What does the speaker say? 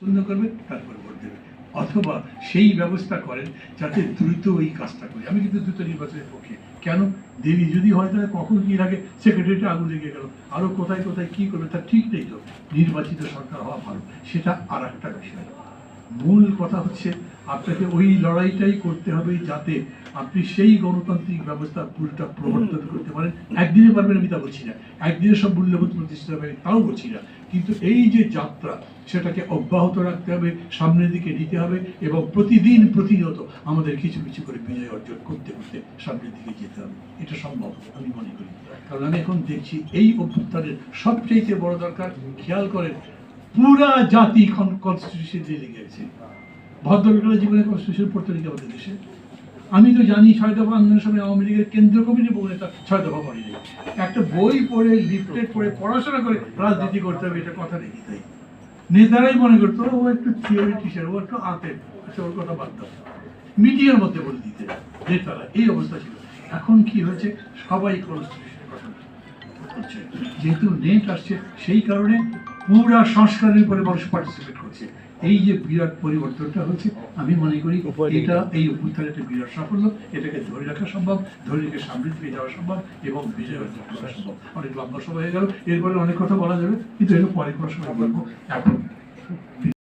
পছন্দ করবে, তারপরে ভোট দেবে। অথবা সেই ব্যবস্থা করেন যাতে দ্রুত এই কাজটা করি। আমি কিন্তু দ্রুত নির্বাচনের পক্ষে। কেন? দেরি যদি হয় তাহলে কখন কি লাগে? সেক্রেটারিটা আগুন লেগে গেল। আরও কোথায় কোথায় কি করবে তার ঠিক নেই তো। নির্বাচিত সরকার হওয়া ভালো। সেটা আর একটা বিষয়। মূল কথা হচ্ছে আপনাকে ওই লড়াইটাই করতে হবে যাতে আপনি সেই গণতান্ত্রিক ব্যবস্থা পুরোটা প্রবর্তন করতে পারেন। একদিনে পারবেন আমি তা বলছি না। একদিনে সব মূল্যবোধ প্রতিষ্ঠিত হবে তাও বলছি না। কিন্তু এই যে যাত্রা, সেটাকে অব্যাহত রাখতে হবে, সামনের দিকে নিতে হবে এবং প্রতিদিন প্রতিনিয়ত আমাদের কিছু কিছু করে বিজয় অর্জন করতে করতে সামনের দিকে যেতে হবে। এটা সম্ভব, আমি মনে করি। কারণ আমি এখন দেখছি এই অভ্যুত্থানের সবচেয়ে বড় দরকার, খেয়াল করেন, পুরা জাতি কনস্টিটিউশন দিয়ে লেগে গেছে ভদ্রলোকেরা জীবনে কনস্টিটিউশন পড়তে নাকি আমাদের দেশে? আমি তো জানি ছয় দফা আন্দোলনের সময় আওয়ামী লীগের কেন্দ্রীয় কমিটির বহু ছয় দফা পড়েনি একটা বই পড়ে, লিফলেট পড়ে, পড়াশোনা করে রাজনীতি করতে হবে, এটা কথা দেখি তাই। নেতারাই মনে করতো, ও একটু থিওরি টিচার ও একটু আতে ওর কথা বাদ দাও। মিডিয়ার মধ্যে বলে দিতে, নেতারা, এই অবস্থা ছিল। এখন কি হয়েছে? সবাই যেহেতু নেট আসছে, সেই কারণে পুরা সংস্কারের উপরে মানুষ পার্টিসিপেট করছে। এই যে বিরাট পরিবর্তনটা হচ্ছে আমি মনে করি এটা এই অভ্যুত্থানের একটা বিরাট সাফল্য এটাকে ধরে রাখা সম্ভব ধরে রেখে সামনের হয়ে যাওয়া সম্ভব এবং বিজয় অর্জন করা সম্ভব। অনেক লম্বা সময় হয়ে গেল এরপরে অনেক কথা বলা যাবে কিন্তু এটা পরে কোনো সময় বলব এখন।